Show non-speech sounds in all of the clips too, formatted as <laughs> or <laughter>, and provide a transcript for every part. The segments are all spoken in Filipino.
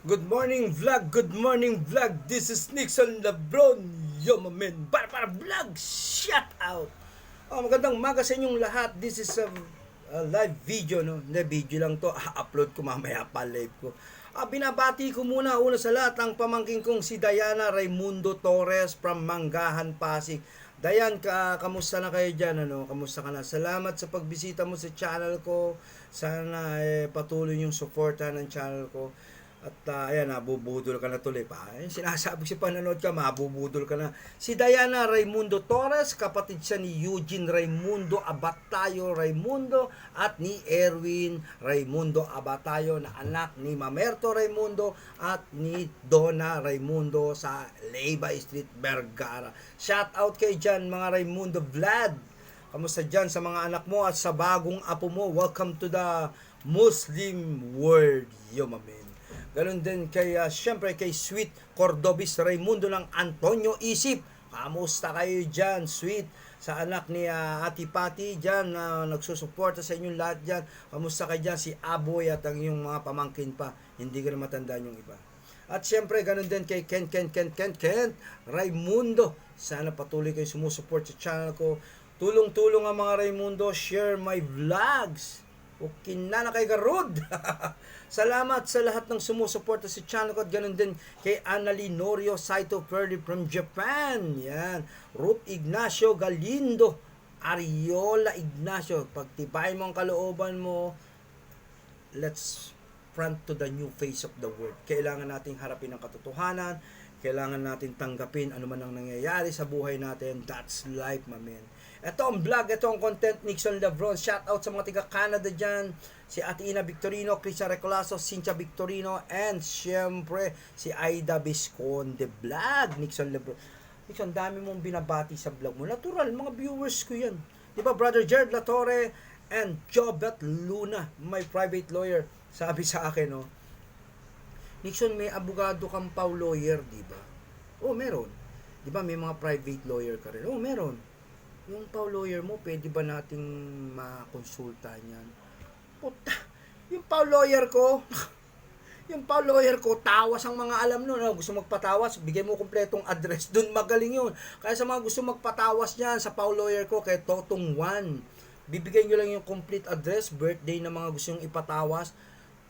Good morning vlog, good morning vlog. This is Nixon Lebron. Yo, my man. Para para vlog. Shout out. Oh, magandang umaga sa inyong lahat. This is a, a live video, no? Hindi, video lang to. <laughs> upload ko mamaya pa live ko. Ah, binabati ko muna una sa lahat ang pamangking kong si Diana Raimundo Torres from Manggahan, Pasig. Dayan, ka, kamusta na kayo dyan? Ano? Kamusta ka na? Salamat sa pagbisita mo sa channel ko. Sana eh, patuloy yung suporta ng channel ko. At uh, ayan, nabubudol ka na tuloy pa. Ayun, sinasabi si panonood ka, mabubudol ka na. Si Diana Raimundo Torres, kapatid siya ni Eugene Raimundo Abatayo Raimundo at ni Erwin Raimundo Abatayo na anak ni Mamerto Raimundo at ni Donna Raimundo sa Leybay Street, Vergara. Shout out kay dyan mga Raimundo Vlad. Kamusta dyan sa mga anak mo at sa bagong apo mo? Welcome to the Muslim world. Yo, mamen. Ganon din kay, uh, syempre kay Sweet Cordobis Raimundo ng Antonio Isip. Kamusta kayo dyan, Sweet? Sa anak ni uh, Ati Pati dyan, na uh, nagsusuporta sa inyong lahat dyan. Kamusta kayo dyan, si Aboy at ang iyong mga pamangkin pa. Hindi ko na matandaan yung iba. At syempre, ganun din kay Ken, Ken, Ken, Ken, Ken, Raimundo. Sana patuloy kayo sumusuport sa channel ko. Tulong-tulong ang mga Raimundo. Share my vlogs. O kinana kay Garud. <laughs> Salamat sa lahat ng sumusuporta sa channel ko at ganun din kay Annalie Norio Saito Perdi from Japan. Yan. Ruth Ignacio Galindo. Ariola Ignacio. Pagtibayin mo ang kalooban mo, let's front to the new face of the world. Kailangan nating harapin ang katotohanan. Kailangan natin tanggapin ano man ang nangyayari sa buhay natin. That's life, my man. Ito ang vlog, ito ang content, Nixon Lebron. Shout out sa mga tiga Canada dyan. Si Ate Ina Victorino, Christian Recolaso, Cynthia Victorino, and syempre si Aida Visconde Vlog, Nixon Lebron. Nixon, dami mong binabati sa vlog mo. Natural, mga viewers ko yan. Di ba, Brother Jared Latore and Jobet Luna, my private lawyer, sabi sa akin, no, Nixon, may abogado kang pau lawyer, di ba? Oh, meron. Di ba, may mga private lawyer ka rin? Oh, meron yung pau lawyer mo, pwede ba nating makonsulta niyan? Puta, yung pau lawyer ko, <laughs> yung pau lawyer ko, tawas ang mga alam nun. No? Gusto magpatawas, bigay mo kumpletong address. Doon magaling yun. Kaya sa mga gusto magpatawas niyan, sa pau lawyer ko, kay Totong Juan, bibigyan nyo lang yung complete address, birthday ng mga gusto yung ipatawas.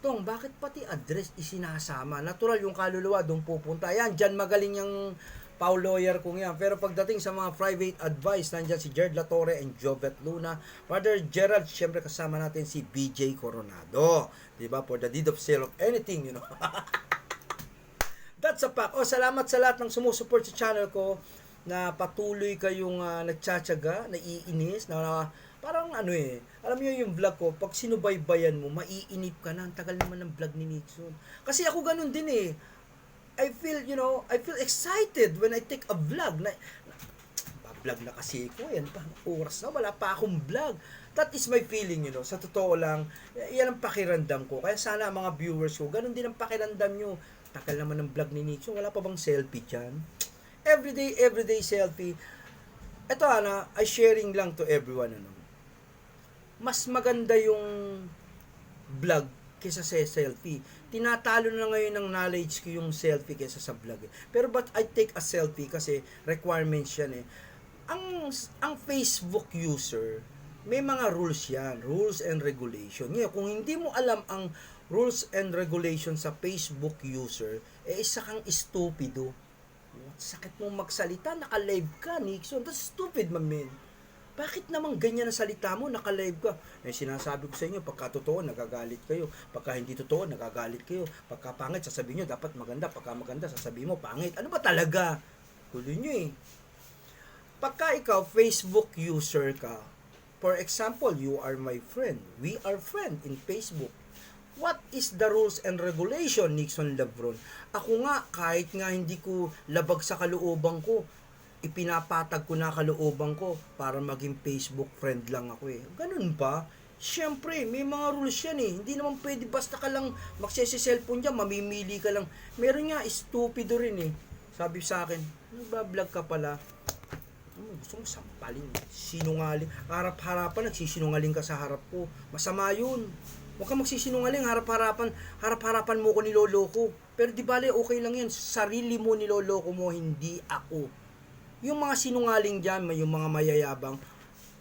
Tong, bakit pati address isinasama? Natural yung kaluluwa, doon pupunta. Ayan, dyan magaling yung Pau lawyer kong yan. Pero pagdating sa mga private advice, nandyan si Jared Latore and Jovet Luna. Brother Gerald, syempre kasama natin si BJ Coronado. Diba? For the deed of sale of anything, you know. <laughs> That's a fact. Oh, salamat sa lahat ng sumusuport sa channel ko na patuloy kayong uh, nagtsatsaga, naiinis, na uh, parang ano eh, alam niyo yung vlog ko, pag sinubaybayan mo, maiinip ka na, ang tagal naman ng vlog ni Nixon. Kasi ako ganun din eh. I feel, you know, I feel excited when I take a vlog. Na, vlog na kasi ko, yan pa, oras na, wala pa akong vlog. That is my feeling, you know. Sa totoo lang, yan ang pakiramdam ko. Kaya sana mga viewers ko, ganun din ang pakiramdam nyo. Takal naman ng vlog ni Nixon, wala pa bang selfie dyan? Everyday, everyday selfie. Ito, ana, I sharing lang to everyone, ano. Mas maganda yung vlog kaysa sa selfie. Tinatalo na ngayon ng knowledge ko yung selfie kaysa sa vlog. Eh. Pero but I take a selfie kasi requirements yan eh. Ang, ang Facebook user, may mga rules yan. Rules and regulation. Ngayon, kung hindi mo alam ang rules and regulation sa Facebook user, eh isa kang estupido. Sakit mong magsalita, naka-live ka, Nixon. That's stupid, man. Bakit naman ganyan ang salita mo, naka-live ka? Eh, sinasabi ko sa inyo, pagka totoo, nagagalit kayo. Pagka hindi totoo, nagagalit kayo. Pagka pangit, sasabihin nyo, dapat maganda. Pagka maganda, sasabihin mo, pangit. Ano ba talaga? Huli nyo eh. Pagka ikaw, Facebook user ka, for example, you are my friend. We are friend in Facebook. What is the rules and regulation, Nixon Lebron? Ako nga, kahit nga hindi ko labag sa kalooban ko, ipinapatag ko na kalooban ko para maging Facebook friend lang ako eh. Ganun ba? Siyempre, may mga rules yan eh. Hindi naman pwede basta ka lang magsisi-cellphone dyan, mamimili ka lang. Meron nga, stupido rin eh. Sabi sa akin, nagbablog ka pala. Ano, gusto mo sampalin. Sinungaling. Harap-harapan, nagsisinungaling ka sa harap ko. Masama yun. Huwag kang magsisinungaling, harap-harapan, harap-harapan mo ko niloloko. Pero di bale, okay lang yan. Sarili mo niloloko mo, hindi ako. Yung mga sinungaling dyan, yung mga mayayabang,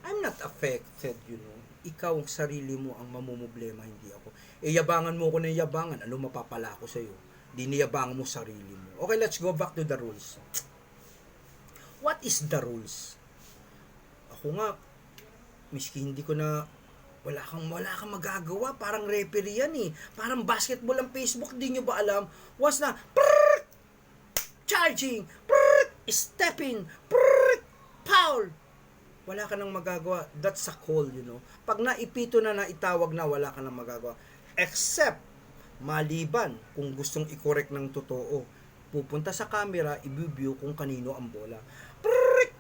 I'm not affected, you know. Ikaw ang sarili mo ang mamumblema, hindi ako. E yabangan mo ko ng yabangan, ano mapapala ko sa'yo? Di niyabangan mo sarili mo. Okay, let's go back to the rules. What is the rules? Ako nga, miski hindi ko na wala kang wala kang magagawa, parang referee yan eh. Parang basketball ang Facebook, di nyo ba alam? Once na prrrt, charging, prrrt, stepping, prrrt, foul. Wala ka nang magagawa. That's a call, you know. Pag naipito na naitawag na, wala ka nang magagawa. Except, maliban kung gustong i-correct ng totoo. Pupunta sa camera, i-view kung kanino ang bola. Prrrt,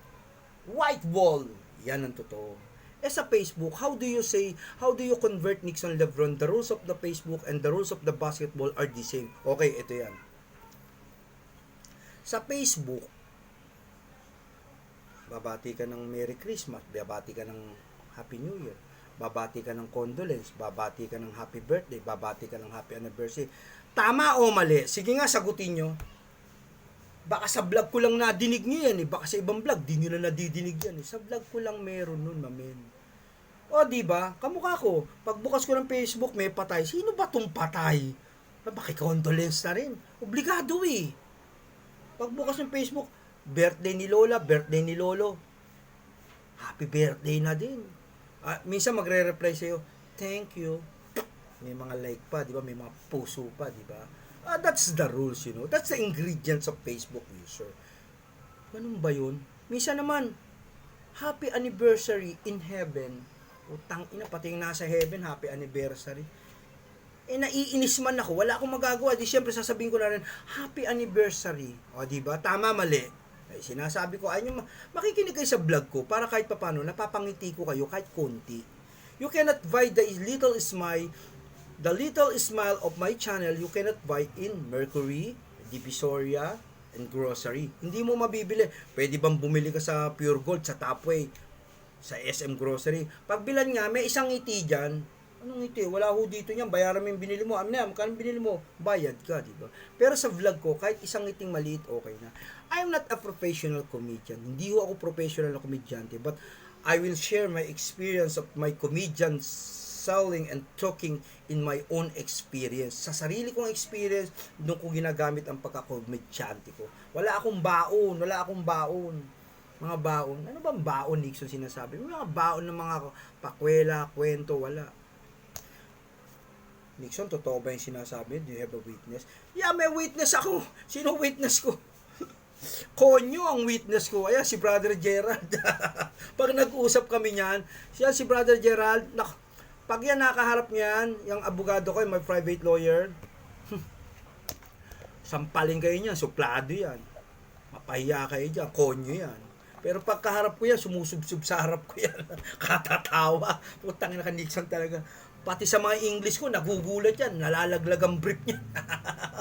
white ball. Yan ang totoo. Eh sa Facebook, how do you say, how do you convert Nixon Lebron? The rules of the Facebook and the rules of the basketball are the same. Okay, ito yan. Sa Facebook, babati ka ng Merry Christmas, babati ka ng Happy New Year, babati ka ng condolence, babati ka ng Happy Birthday, babati ka ng Happy Anniversary. Tama o mali? Sige nga, sagutin nyo. Baka sa vlog ko lang nadinig nyo yan eh. Baka sa ibang vlog, di nyo na nadidinig yan eh. Sa vlog ko lang meron nun, mamen. O, di ba? Kamukha ko. Pagbukas ko ng Facebook, may patay. Sino ba tong patay? Makikondolence na rin. Obligado eh. Pagbukas ng Facebook, birthday ni Lola, birthday ni Lolo. Happy birthday na din. Ah, minsan magre-reply sa'yo, thank you. May mga like pa, di ba? May mga puso pa, di ba? Ah, that's the rules, you know. That's the ingredients of Facebook user. Ganun ba yun? Minsan naman, happy anniversary in heaven. Utang ina, pati yung nasa heaven, happy anniversary. Eh, naiinis man ako, wala akong magagawa. Di syempre sasabihin ko na rin, happy anniversary. O, di ba? Tama, mali. Eh, sinasabi ko, ay ma- makikinig kayo sa vlog ko para kahit papano, napapangiti ko kayo kahit konti. You cannot buy the little smile, the little smile of my channel, you cannot buy in Mercury, Divisoria, and grocery. Hindi mo mabibili. Pwede bang bumili ka sa Pure Gold, sa Topway, sa SM Grocery. Pagbilan nga, may isang ngiti dyan. Anong ngiti? Wala ho dito niyan. Bayaran mo yung binili mo. Ano yan? Magkano binili mo? Bayad ka, di? Pero sa vlog ko, kahit isang ngiting maliit, okay na. I'm not a professional comedian. Hindi ho ako professional na komedyante. But I will share my experience of my comedian selling and talking in my own experience. Sa sarili kong experience, doon ko ginagamit ang pagkakomedyante ko. Wala akong baon. Wala akong baon mga baon. Ano bang baon, Nixon, sinasabi? Mga baon ng mga pakwela, kwento, wala. Nixon, totoo ba yung sinasabi? Do you have a witness? Yeah, may witness ako. Sino witness ko? <laughs> Konyo ang witness ko. Ayan, si Brother Gerald. <laughs> pag nag-usap kami niyan, siya si Brother Gerald, nak pag yan nakaharap niyan, yung abogado ko, my private lawyer, <laughs> sampalin kayo niyan, suplado yan. Mapahiya kayo dyan, konyo yan. Pero pagkaharap ko yan, sumusubsub sa harap ko yan. Katatawa. Putang ina ka Nixon talaga. Pati sa mga English ko, nagugulat yan. Nalalaglag ang brief niya.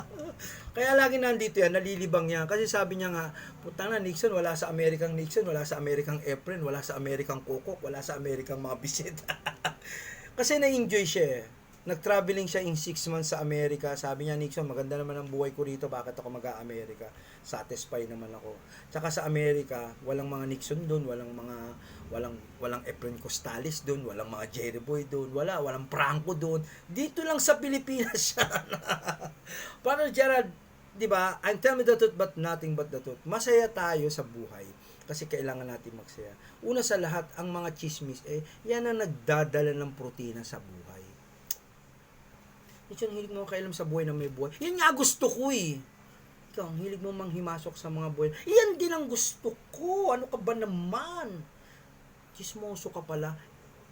<laughs> Kaya lagi nandito yan, nalilibang yan. Kasi sabi niya nga, putang na Nixon, wala sa Amerikang Nixon, wala sa Amerikang Efren, wala sa Amerikang Kokok, wala sa Amerikang mga bisita. <laughs> Kasi na-enjoy siya eh. Nag-traveling siya in 6 months sa Amerika. Sabi niya, Nixon, maganda naman ang buhay ko rito. Bakit ako mag-Amerika? Satisfied naman ako. Tsaka sa Amerika, walang mga Nixon doon, walang mga walang walang Efren Costales doon, walang mga Jerry Boy doon, wala, walang Franco doon. Dito lang sa Pilipinas siya. <laughs> Para Gerald, 'di ba? I'm telling the truth but nothing but the truth. Masaya tayo sa buhay kasi kailangan natin magsaya. Una sa lahat, ang mga chismis, eh, yan ang nagdadala ng protina sa buhay. Ito ang hilig mo kailam sa buhay na may buhay. Yan nga gusto ko eh. Ikaw, ang hilig mo manghimasok sa mga buhay. Yan din ang gusto ko. Ano ka ba naman? Chismoso ka pala.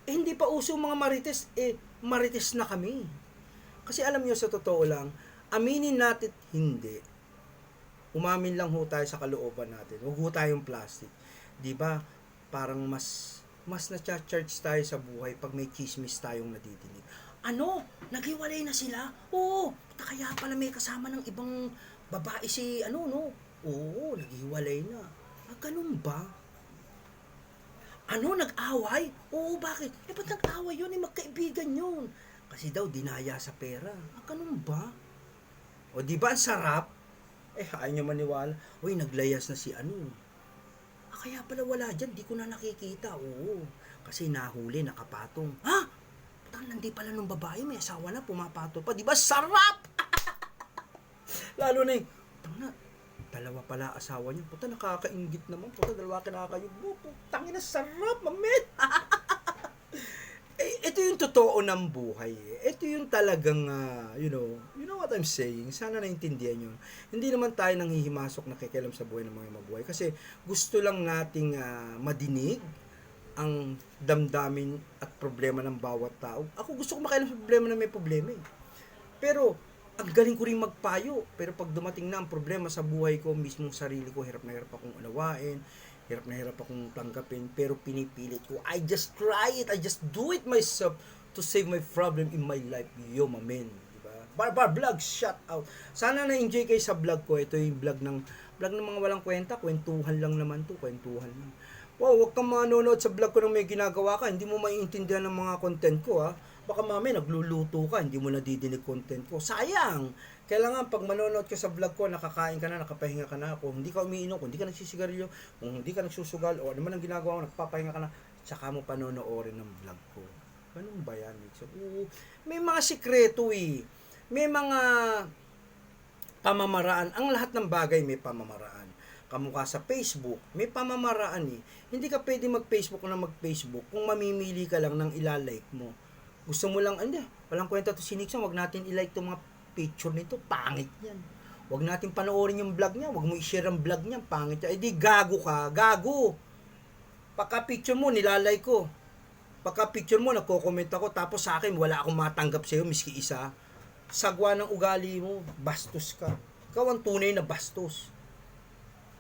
Eh, hindi pa uso mga marites. Eh, marites na kami. Kasi alam niyo sa totoo lang, aminin natin hindi. Umamin lang ho tayo sa kalooban natin. Huwag ho tayong plastic. 'Di ba? Parang mas mas na-charge tayo sa buhay pag may chismis tayong nadidinig. Ano? Naghiwalay na sila? Oo. Kaya pala may kasama ng ibang babae si ano no? Oo, naghiwalay na. Ah, ganun ba? Ano, nag-away? Oo, bakit? Eh, ba't nag-away yun? Eh, magkaibigan yun. Kasi daw, dinaya sa pera. Ah, ganun ba? O di ba ang sarap? Eh, ayaw niya maniwala. Uy, naglayas na si ano. Ah, kaya pala wala dyan. Di ko na nakikita. Oo. Kasi nahuli, nakapatong. Ha? Nandi pala nung babae. May asawa na, pumapatong pa. Di ba sarap? <laughs> Lalo na yung, na, dalawa pala asawa niya. Puta, nakakaingit naman. Puta, dalawa kinakayog mo. Putang ina, sarap, mamit. <laughs> eh, ito yung totoo ng buhay. eh. Ito yung talagang, ah, you know, you know what I'm saying. Sana naintindihan nyo. Hindi naman tayo nanghihimasok na kikialam sa buhay ng mga mabuhay. Kasi gusto lang nating ah, madinig ang damdamin at problema ng bawat tao. Ako gusto ko makialam sa problema na may problema eh. Pero, ang galing ko rin magpayo. Pero pag dumating na ang problema sa buhay ko, mismong sarili ko, hirap na hirap akong unawain, hirap na hirap akong tanggapin, pero pinipilit ko. I just try it, I just do it myself to save my problem in my life. Yo, mamen. Diba? Barbar Vlog, shout out. Sana na-enjoy kayo sa vlog ko. Ito yung vlog ng, vlog ng mga walang kwenta. Kwentuhan lang naman to, kwentuhan lang. Wow, wag kang manonood sa vlog ko nang may ginagawa ka. Hindi mo maiintindihan ng mga content ko, ha? Baka mami, nagluluto ka, hindi mo nadidinig content ko. Sayang! Kailangan pag manonood ka sa vlog ko, nakakain ka na, nakapahinga ka na. Kung hindi ka umiinom, kung hindi ka nagsisigarilyo, kung hindi ka nagsusugal, o ano man ang ginagawa mo, nagpapahinga ka na, tsaka mo panonoorin ng vlog ko. Ganun ba yan? Oo, may mga sikreto eh. May mga pamamaraan. Ang lahat ng bagay may pamamaraan. Kamukha sa Facebook, may pamamaraan eh. Hindi ka pwede mag-Facebook na mag-Facebook kung mamimili ka lang ng ilalike mo. Gusto mo lang, hindi, walang kwenta to si Nixon, wag natin i-like itong mga picture nito, pangit yan. Wag natin panoorin yung vlog niya, wag mo i-share ang vlog niya, pangit yan. Eh di, gago ka, gago. Pagka picture mo, nilalike ko. Pagka picture mo, nagko-comment ako, tapos sa akin, wala akong matanggap sa'yo, miski isa. Sagwa ng ugali mo, bastos ka. Ikaw ang tunay na bastos.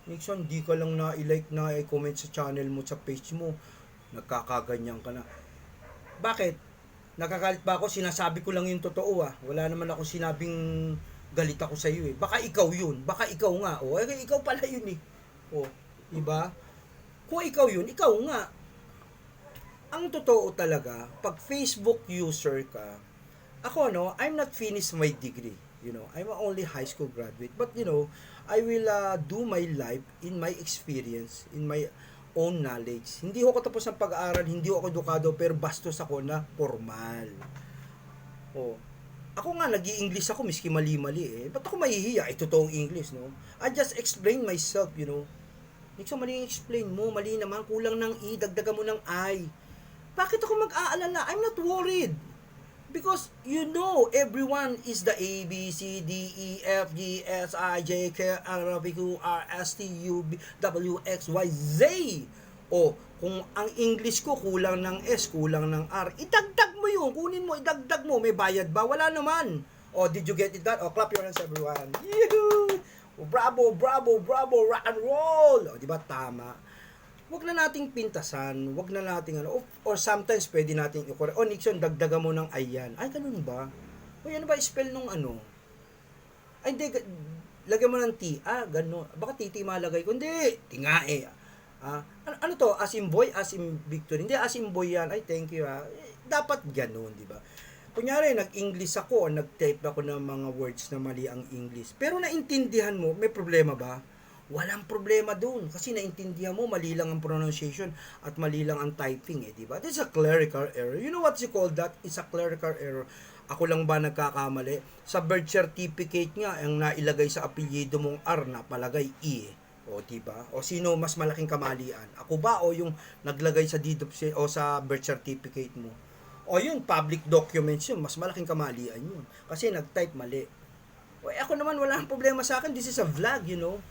Nixon, di ka lang na i-like na i-comment sa channel mo, sa page mo. Nagkakaganyan ka na. Bakit? Nakakalit ba ako? Sinasabi ko lang yung totoo ah. Wala naman ako sinabing galit ako sa iyo eh. Baka ikaw yun. Baka ikaw nga. O, eh, ikaw pala yun eh. O, diba? Kung ikaw yun, ikaw nga. Ang totoo talaga, pag Facebook user ka, ako no, I'm not finished my degree. You know, I'm only high school graduate. But you know, I will uh, do my life in my experience, in my own knowledge. Hindi ako tapos ng pag-aaral, hindi ako edukado, pero bastos ako na formal. Oh. Ako nga, nag english ako, miski mali-mali eh. Ba't ako mahihiya? Eh, totoong English, no? I just explain myself, you know. Nixon, mali explain mo, mali naman, kulang ng I, dagdagan mo ng I. Bakit ako mag-aalala? I'm not worried. Because you know everyone is the A, B, C, D, E, F, G, S, I, J, K, L, N, Q, R, S, T, U, V, W, X, Y, Z. O, kung ang English ko kulang ng S, kulang ng R, idagdag mo yun. Kunin mo, idagdag mo. May bayad ba? Wala naman. O, did you get it done? O, clap your hands everyone. Yehoo! O, bravo, bravo, bravo, rock and roll. O, di ba? Tama wag na nating pintasan, wag na nating ano, or, sometimes pwede nating i-correct. Oh, Nixon, dagdagan mo ng ayan. Ay, ganun ba? O, yan ba spell nung ano? Ay, hindi, lagyan mo ng T. Ah, ganun. Baka titi malagay ko. Hindi, tinga eh. Ah, ano, ano to? As in boy, as in victory. Hindi, as in boy yan. Ay, thank you ah. Eh, dapat ganun, di ba? Kunyari, nag-English ako, o nag-type ako ng mga words na mali ang English. Pero naintindihan mo, may problema ba? Walang problema doon kasi naintindihan mo mali lang ang pronunciation at mali lang ang typing eh, di ba? This is a clerical error. You know what you call that? It's a clerical error. Ako lang ba nagkakamali? Sa birth certificate nga, ang nailagay sa apelyido mong R na palagay E. O, di ba? O sino mas malaking kamalian? Ako ba o yung naglagay sa deed of o sa birth certificate mo? O yun, public documents yun. Mas malaking kamalian yun. Kasi nag-type mali. O, eh, ako naman, wala nang problema sa akin. This is a vlog, you know.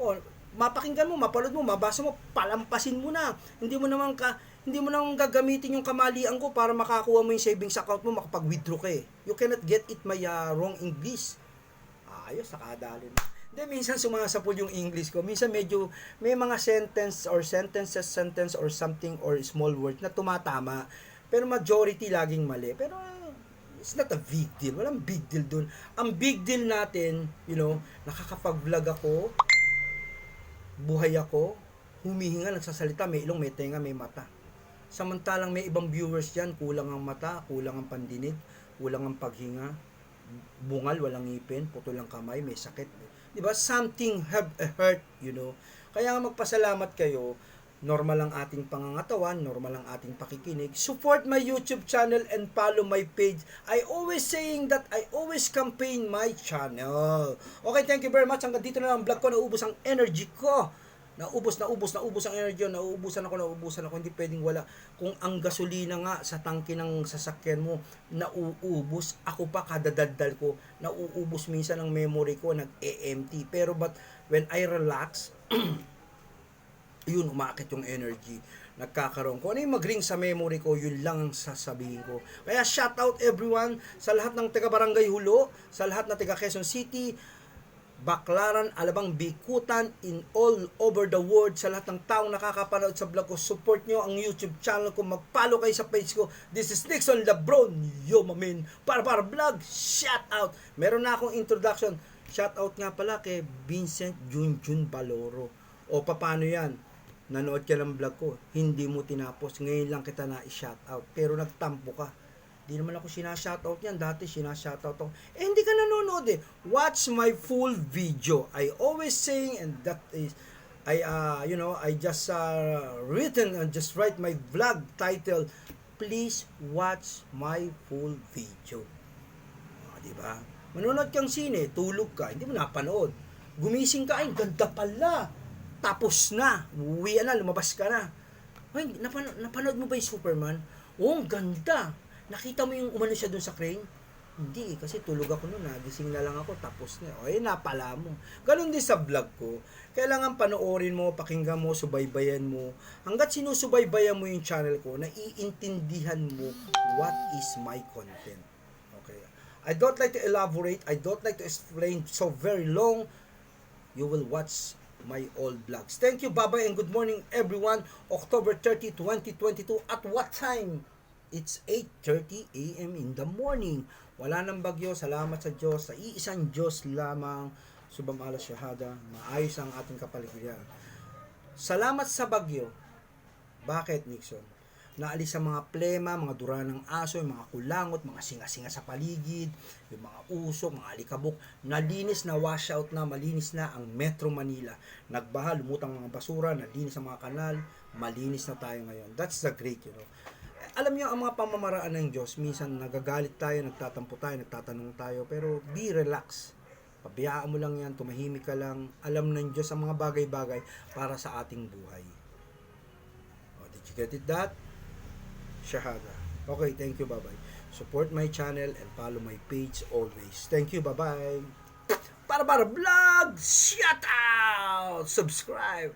O, mapakinggan mo, mapanood mo, mabasa mo, palampasin mo na. Hindi mo naman ka hindi mo naman gagamitin yung kamalian ko para makakuha mo yung savings account mo, makapag-withdraw ka eh. You cannot get it my uh, wrong English. Ayos, nakadali na. Hindi, minsan sumasapol yung English ko. Minsan medyo may mga sentence or sentences, sentence or something or small word na tumatama. Pero majority laging mali. Pero it's not a big deal. Walang big deal dun. Ang big deal natin, you know, nakakapag-vlog ako, buhay ako, humihinga, nagsasalita, may ilong, may tenga, may mata. Samantalang may ibang viewers dyan, kulang ang mata, kulang ang pandinig, kulang ang paghinga, bungal, walang ngipin, putol ang kamay, may sakit. Di ba? Something have a hurt, you know. Kaya magpasalamat kayo, normal ang ating pangangatawan, normal ang ating pakikinig. Support my YouTube channel and follow my page. I always saying that I always campaign my channel. Okay, thank you very much. Hanggang dito na lang ang vlog ko. Naubos ang energy ko. Naubos, naubos, naubos ang energy. ko. Nauubusan ako, nauubusan ako. Hindi pwedeng wala. Kung ang gasolina nga sa tangke ng sasakyan mo, nauubos, ako pa kadadaldal ko, nauubos minsan ang memory ko, nag-EMT. Pero but when I relax, <clears throat> yun, umakit yung energy. Nagkakaroon ko. Ano yung mag-ring sa memory ko, yun lang ang sasabihin ko. Kaya shout out everyone sa lahat ng taga Barangay Hulo, sa lahat ng taga Quezon City, Baklaran, Alabang, Bikutan, in all over the world, sa lahat ng taong nakakapanood sa vlog ko, support nyo ang YouTube channel ko, mag-follow kayo sa page ko. This is Nixon Labron, yo mamin, para para vlog, shout out. Meron na akong introduction, shout out nga pala kay Vincent Junjun Baloro. O paano yan? Nanood ka ng vlog ko, hindi mo tinapos, ngayon lang kita na i-shout out, pero nagtampo ka. Di naman ako sinashoutout yan. Dati sinashoutout ako. Eh, hindi ka nanonood eh. Watch my full video. I always saying, and that is, I, uh, you know, I just uh, written and just write my vlog title, please watch my full video. Ah, di ba? Manonood kang sine, tulog ka, hindi mo napanood. Gumising ka, ay, ganda pala. Tapos na, uwi na, lumabas ka na. Ay, napanood, napanood mo ba yung Superman? Oo, ang ganda. Nakita mo yung umano siya dun sa crane? Hindi, eh, kasi tulog ako noon, nagising na lang ako, tapos na. O, eh, napala mo. Ganon din sa vlog ko. Kailangan panoorin mo, pakinggan mo, subaybayan mo. Hanggat sinusubaybayan mo yung channel ko, naiintindihan mo what is my content. Okay. I don't like to elaborate, I don't like to explain so very long. You will watch my old vlogs. Thank you, bye-bye, and good morning, everyone. October 30, 2022. At what time? It's 8.30 a.m. in the morning. Wala nang bagyo. Salamat sa Diyos. Sa iisang Diyos lamang. Subam ala shahada. Maayos ang ating kapaligiran. Salamat sa bagyo. Bakit, Nixon? Naalis sa mga plema, mga dura ng aso, yung mga kulangot, mga singa-singa sa paligid, yung mga usok, mga alikabok. Nalinis na wash out na, malinis na ang Metro Manila. Nagbaha, lumutang mga basura, nalinis ang mga kanal, malinis na tayo ngayon. That's the great, you know alam niyo ang mga pamamaraan ng Diyos, minsan nagagalit tayo, nagtatampo tayo, nagtatanong tayo, pero be relax. Pabayaan mo lang yan, tumahimik ka lang. Alam ng Diyos ang mga bagay-bagay para sa ating buhay. Oh, did you get it that? Shahada. Okay, thank you, bye-bye. Support my channel and follow my page always. Thank you, bye-bye. Para para vlog, shout out, subscribe.